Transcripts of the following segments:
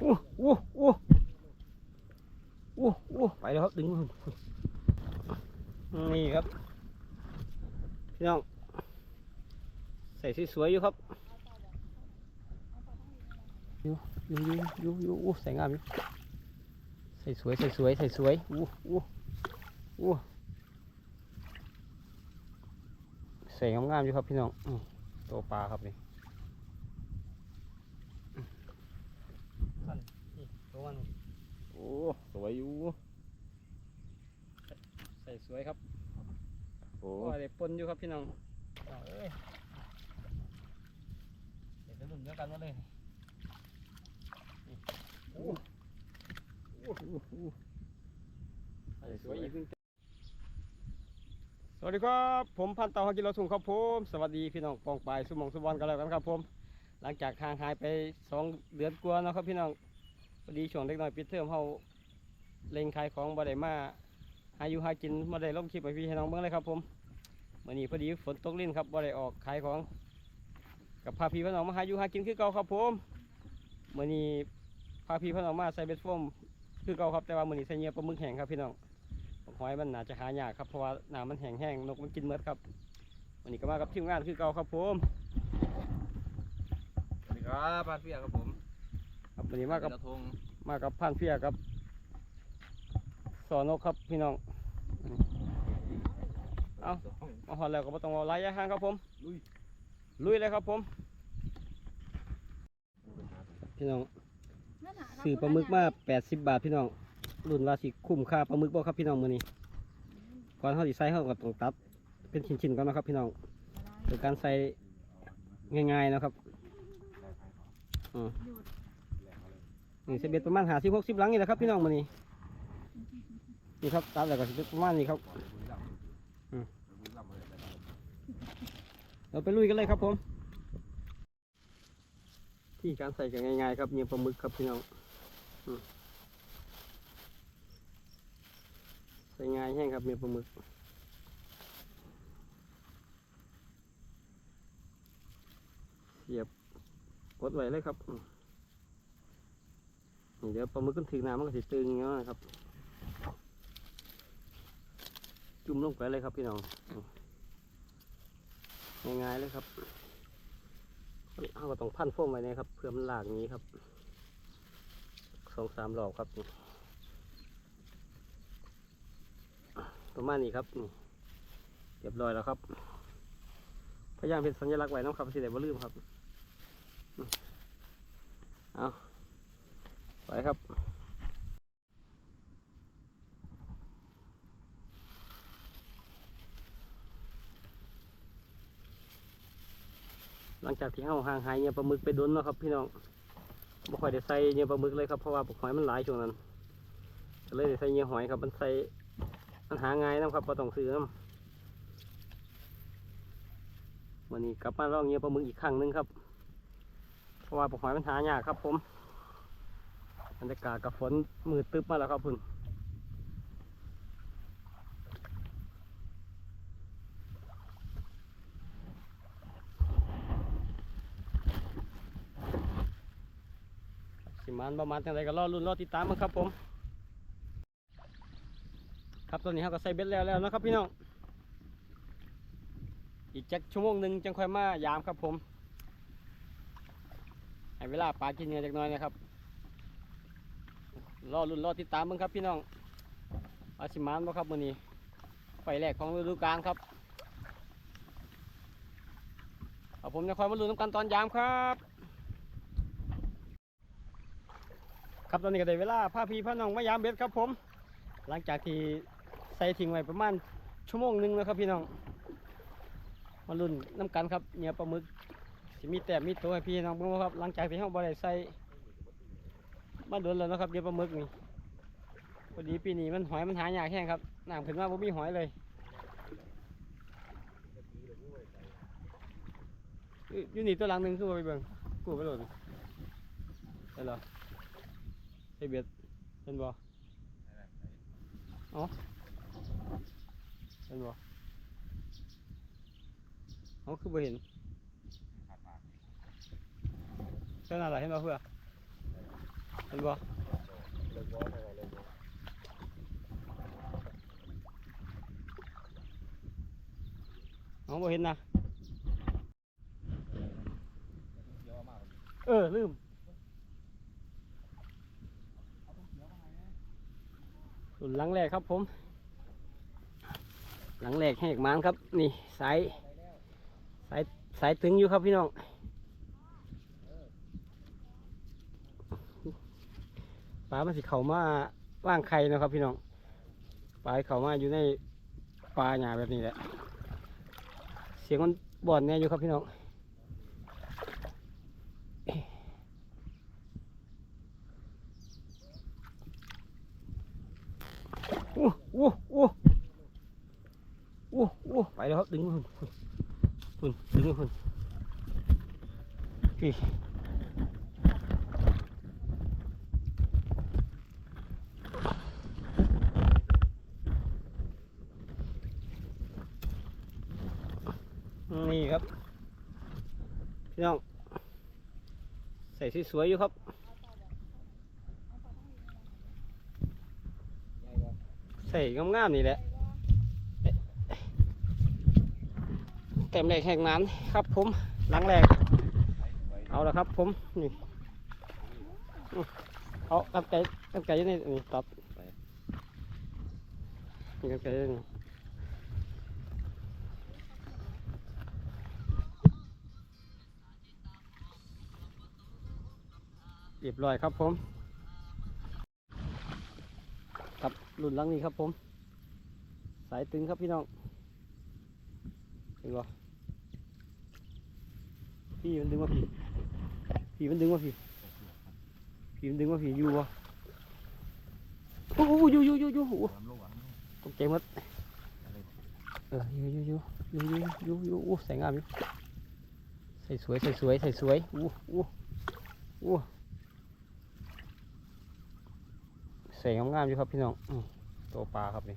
โอ้โอ้โอ้โอ้โอ้ไปแล้วครับดึงนี่ครับพี่น้องใส่สวยๆอยู่ครับอยู่อยู่อยู่อยู่อยู่โอ้ใส่งามอยู่ใส่สวยใส่สวยใส่สวยโอ้โอ้โอ้ใส่งามๆอยู่ครับพี่น้องตัวปลาครับนี่นนี่ ตัวมันโอ้สวยอยู่ใส่สวยครับโอ้โอ้ยได้ปนอยู่ครับพี่น้องเอาเอ้ยเดี๋ยวจะหลุนเดียวกันมาเลยนี่โอ้โอ้โหใส่สวยอีกหนึ่งสวัสดีครับ ผมพันเต่าฮักกิโลถุงครับผม สวัสดีพี่น้องปองปลายสุหมองสุบอลกันแล้วกันครับผม หลังจากทางหายไปสองเดือนกว่าเนาะครับพี่น้องพ อดีช่วงเล็กน้อยปิดเทอมเขาเล็งขายของบ่ได้มาหาอยู่หากินบ่ได้ลงคลิปไปพี่ให้น้องเบิ่งเลยครับผมมื่อนี้พอดีฝนตกลิ้นครับบ่ได้ออกขายของกับพาพี่พี่น้องมาหาอยู่หากินคือเก่าครับผมมื่อนี้พาพี่พี่น้องมาใส่เบ็ดโฟมคือเก่าครับแต่ว่ามื่อนี้ใส่เหยื่อปลาหมึกแห้งครับพี่น้องหอยมันน่าจะหายากครับเพราะว่าน้ำมันแห้งแห้งนกมันกินเมดครับวันนี้ก็มากับทีมงานคือเก่าครับผมสวัสดีครับบ้านเพียครับผม ครับวันนี้มากับกระทงมากับพันเพียกับ สอนกครับพี่น้อง เอามาหอดแล้วก็บ่ต้องเอาไล่ยาห่างครับผม ลุยลุยเลยครับผม พี่น้องซื้อปลาหมึกมา80 บาทพี่น้อง รุ่นว่าสิคุ้มค่าปลาหมึกบ่ครับพี่น้องมื้อนี้ ก่อนเฮาสิใส่เฮาก็ต้องตัด เป็นชิ้นๆก่อนนะครับพี่น้องโดยการใส่ง่ายๆนะครับ อืม นี่เสเบ็ดประมาณ50 60หลังนี่แหละครับพี่น้องมื้อนี้นี่ครับตัดแล้วก็สิประมาณนี้ครับเราไปลุยกันเลยครับผม ที่การใส่กันง่ายๆครับเนี่ยปลาหมึกครับพี่น้องใส่ง่ายแห้งครับเนี่ยปลาหมึกเสียบกดไว้เลยครับ เดี๋ยวปลาหมึกกันถึงน้ำมันก็สิตึงอย่างนี้นะครับ จุ่มลงไปเลยครับพี่น้องง่ายๆเลยครับเราก็ต้องพันโฟมไว้นะครับ เพื่อมันหลากนี้ครับสองสามรอบครับ ประมาณนี้ครับเรียบร้อยแล้วครับ พยายามเป็นสัญลักษณ์ไว้นะครับสิเดี๋ยวลืมครับ เอา ไปครับหลังจากที่เฮาห่างหายเนี่ยปลาหมึกไปโดนเนาะครับพี่น้องบ่ค่อยได้ใส่เนี่ยปลาหมึกเลยครับเพราะว่าปลาหอยมันหลายช่วงนั้นก็เลยได้ใส่เนี่ยหอยครับมันใส่มันหาง่ายนะครับบ่ต้องซื้อน้ำวันนี้กลับมาลองเนี่ยปลาหมึกอีกครั้งหนึงครับ เพราะว่าปลาหอยมันหายากครับผม บรรยากาศกับฝนมืดตึ๊บมาแล้วครับพุ่นสิมันประมาณจังไรก็รอรุ่นรอติดตามมันครับผม ครับตอนนี้เราก็ใส่เบ็ดแล้วแล้วนะครับพี่น้องอีกจักชั่วโมงหนึ่งจังค่อยมายามครับผมให้เวลาปลากินเนื้อจักน้อยนะครับ รอรุ่นรอติดตามมึงครับพี่น้องอาสิมานบ่ครับมื้อนี้ไฟแรกของฤดูกาลครับเอาผมจะคอยมาลุ้นน้ำกันตอนยามครับ ครับตอนนี้ก็ได้เวลาพาพี่พาน้องมายามเบ็ดครับผม หลังจากที่ใส่ทิ้งไว้ประมาณชั่วโมงหนึ่งแล้วครับพี่น้อง มาลุ้นน้ำกันครับเนี่ยปลาหมึกสิมีแต้มมีตัวให้พี่น้องเบิ่งบ่ครับ หลังจากที่เราบ่ได้ใส่ มาโดนแล้วนะครับเดี๋ยวปลาหมึกนี่พอดีปีนี้มันหอยมันหายากแห้งครับน้ำขึ้นมาบ่มีหอยเลยอยู่นี่ตัวหลังหนึ่งคือบ่ไปเบิ่งกูไปโหลดได้เหรอไอเบียดเป็นบ่อ๋อเป็นบ่เขาคือบ่เห็นเจ้าหน้าอะไรเห็นบ่เพื่อ เห็นบ่เลิกบ่ได้เลิกบ่น้องบ่เห็นนะ เออ ลืมส่วนหลังแรกครับผม หลังแรกแหกมันครับ นี่ สาย สาย สายตึงอยู่ครับพี่น้อง ปลามันสิเข่ามาว่างไข่นะครับ พี่น้องปลาเข่ามาอยู่ในปลาหยาแบบนี้แหละ เสียงมันบ่อนแน่อยู่ครับพี่น้องอู้อู้อู้อู้อู้ไปแล้วครับดึงมาคุณคุณดึงมาคุณพี่นี่ครับ พี่น้อง ใส่สวยๆอยู่ครับใส่งามๆนี่แหละเต็มแรกแห่งนั้นครับผมหลังแรกเอาละครับผมนี่เอากันไก่กันไก่อยู่นี่ตัดนี่กันไกลๆนี่ เรียบร้อยครับผม ครับรุ่นลังนี้ครับผม สายตึงครับพี่น้องเห็นบ่พี่มันดึงมาพี่พี่มันดึงมาพี่พี่มันดึงมาพี่อยู่บ่โอ้โหอยู่อยู่อยู่อยู่โอ้โหน้ำลูกอะตกใจหมดเอออยู่อยู่อยู่อยู่อยู่อยู่อยู่โอ้ใส่งามอยู่ใส่สวยใส่สวยใส่สวยโอ้โอ้ โอ้ใส่งามๆอยู่ครับพี่น้องอืมตัวปลาครับนี่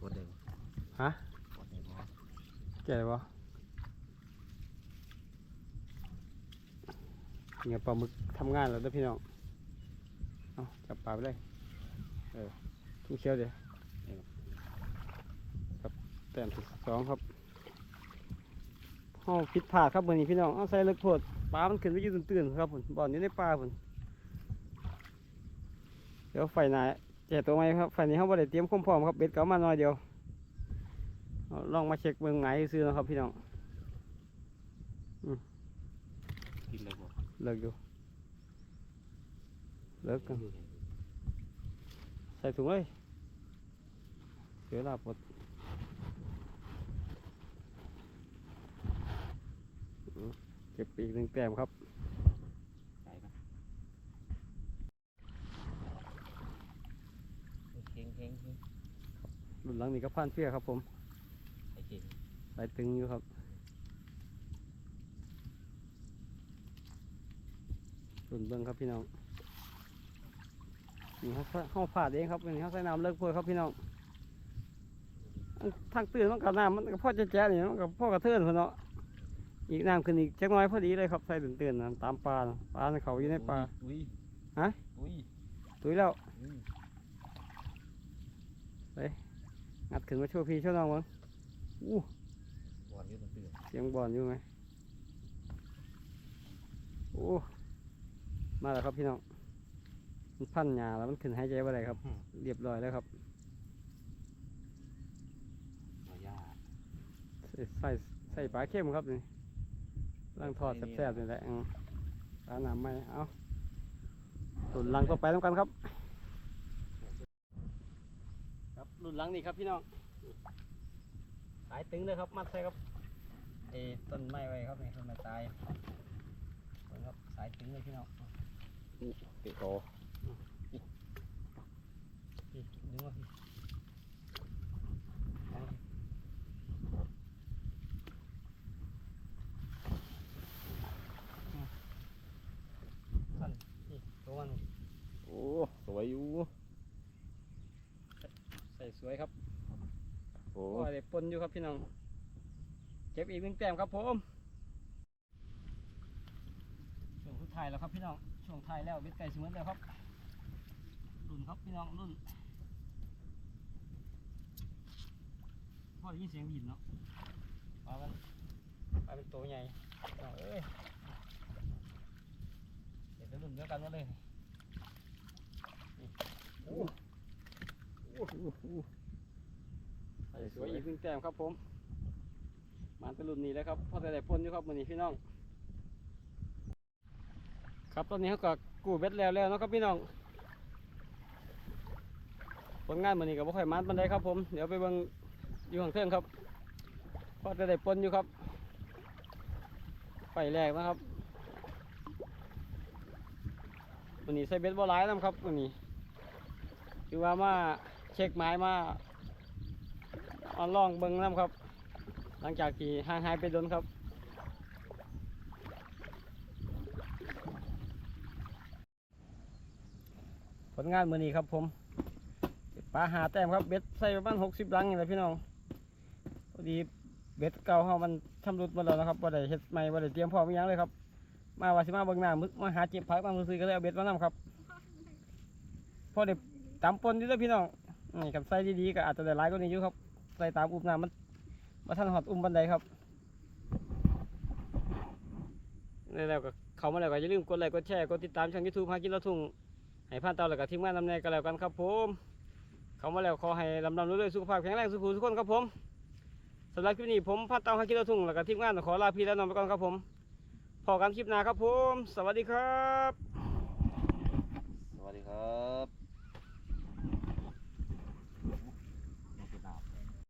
กดเด้งฮะกดเด้งบ่แก่เลยวะเนี่ยปลาหมึกทำงานแล้วเด้อพี่น้องเอาจับปลาไปเลยเออทุ่งเชียวเดี๋ยวนี่ครับแต้มที่สองครับห้องผิดพลาดครับวันนี้พี่น้องเอาใส่เลิกโทษ ปลา มันขึ้นไปอยู่ตื่นๆครับผมบ่อนอยู่ในป่าผมเดี๋ยวไฟหนาแก่ตัวไหมครับไฟนี้เขาบ่ได้เตรียมความพร้อมครับเบ็ดก็เอามาหน่อยเดียวเอาลองมาเช็คเบิ่งไหนซื้อนะครับพี่น้องกินเลยบ่เลิกอยู่เลิกกันใส่ถุงเลยเสียลาปลดอืมเก็บปีกหนึ่งแต้มครับใส่ปะเข่งเข่งเข่งรุ่นหลังนี้ก็ผ่านเพียครับผมไอ้เข่งสายตึงอยู่ครับรุ่นเบิ้งครับพี่น้องนี่เขาเขาผ่าดเองครับนี่เขาใส่น้ำเลิกเพื่อครับพี่น้องอันทางตื่นมันกับน้ำมันก็พ่อจะแจ๊นี่มันกับพ่อกระเทือนพนเนาะ อีกน้ำขึ้นอีกจักหน้อยพอดีเลยครับใส่ตื่นตื่นๆนะตามปลาน่ะปลาในเขาอยู่ในปลา อุ้ยฮะ อุ้ยตุยแล้วอุ้ยงัดขึ้นมาโชว์พี่โชว์น้องมั้งอู้บอลอยู่ตรงตื่นเสียงบอลอยู่ไหมโอ้มาแล้วครับพี่น้องมันพันหยาแล้วมันขึ้นหายใจว่าไรครับ เรียบร้อยแล้วครับหัวย่าใส่ใส่ใส่ปลาเข้มครับนี่ ล่างทอดแซ่บๆนี่แหละอืมปลาหนามไหมเอารุ่นหลังต่อไปต้องกันครับ ครับรุ่นหลังนี่ครับพี่น้องสายตึงเลยครับ มัดใส่ครับเอต้นไม้ไว้ครับนี่ต้นไม้ตายเบิ่งครับสายตึงเลยพี่น้องเตะคอพี่ดึงมาพี่เอามาอืมสั้นนี่ตัวมัน โอ้สวยอยู่ ใส่สวยครับโอ้โอ้ยได้ปนอยู่ครับพี่น้อง เก็บอีกหนึ่งแต้มครับผมถ่ายแล้วครับพี่น้อง ช่วงถ่ายแล้วเบ็ดไก่สมวนแล้วครับรุ่นครับพี่น้องรุ่นพอได้ยินเสียงบินเนาะปลามันปลาเป็นตัวใหญ่พี่น้องเอ้ยเดี๋ยวจะรุ่นเดียวกันหมาเลยนี่โอ้ สวยอีกหนึ่งแต้มครับผมมันเป็นรุ่นนี้แล้วครับพอแต่ได้พ่นอยู่ครับมือนี้พี่น้อง ครับตอนนี้เขาก็กู้เบ็ดแล้วแล้วนะครับพี่น้องผลงานมือนี้ก็บ่ค่อยมันปานใดครับผมเดี๋ยวไปเบิ่งอยู่ข้างเทิงครับพอจะได้ปนอยู่ครับไฟแรกนะครับวันนี้ใส่เบ็ดบ่หลายนํครับวันนี้คือว่ามา เช็คไม้มาออนล่องเบิ่งนํครับ หลังจากที่ห่างหายไปโดนครับผลงานมือนี้ครับผมปลาหาแต้มครับเบ็ดใส่ประมาณหกสิบลังนี่แหละพี่น้องพอดีเบ็ดเก่าเขามันชำรุดหมดแล้วนะครับบ่ได้เฮ็ดใหม่บ่ได้เตรียมพร้อมอิหยังเลยครับ มาว่าสิมาเบิ่งหน้ามึกมาหาเจ็บพักมาซื้อก็เลยเอาเบ็ดมานํครับ พอได้ตามปนอยู่เด้อพี่น้อง นี่กับใส่ดีๆก็อาจจะได้หลายกว่านี้อยู่ครับใส่ตามอุ้มน้ำมันมาทันหอดอุ้มบันไดครับแล้วก็เข้ามาแล้วก็อย่าลืมกดไลค์กดแชร์กดติดตามช่อง YouTube หากินเราทุ่งให้ผ่านเตาแล้วก็ทีมงานนำแนกันแล้วกันครับผมเขามาแล้วขอให้ลำลำเรื่อยๆสุขภาพแข็งแรงสุขุทุกคนครับผมสำหรับคลิปนี้ผมพัดเตาให้กินเราทุ่งแล้วก็ทีมงานขอลาพี่และนองไปก่อนครับผมพอกันคลิปหน้าครับผม สวัสดีครับ สวัสดีครับ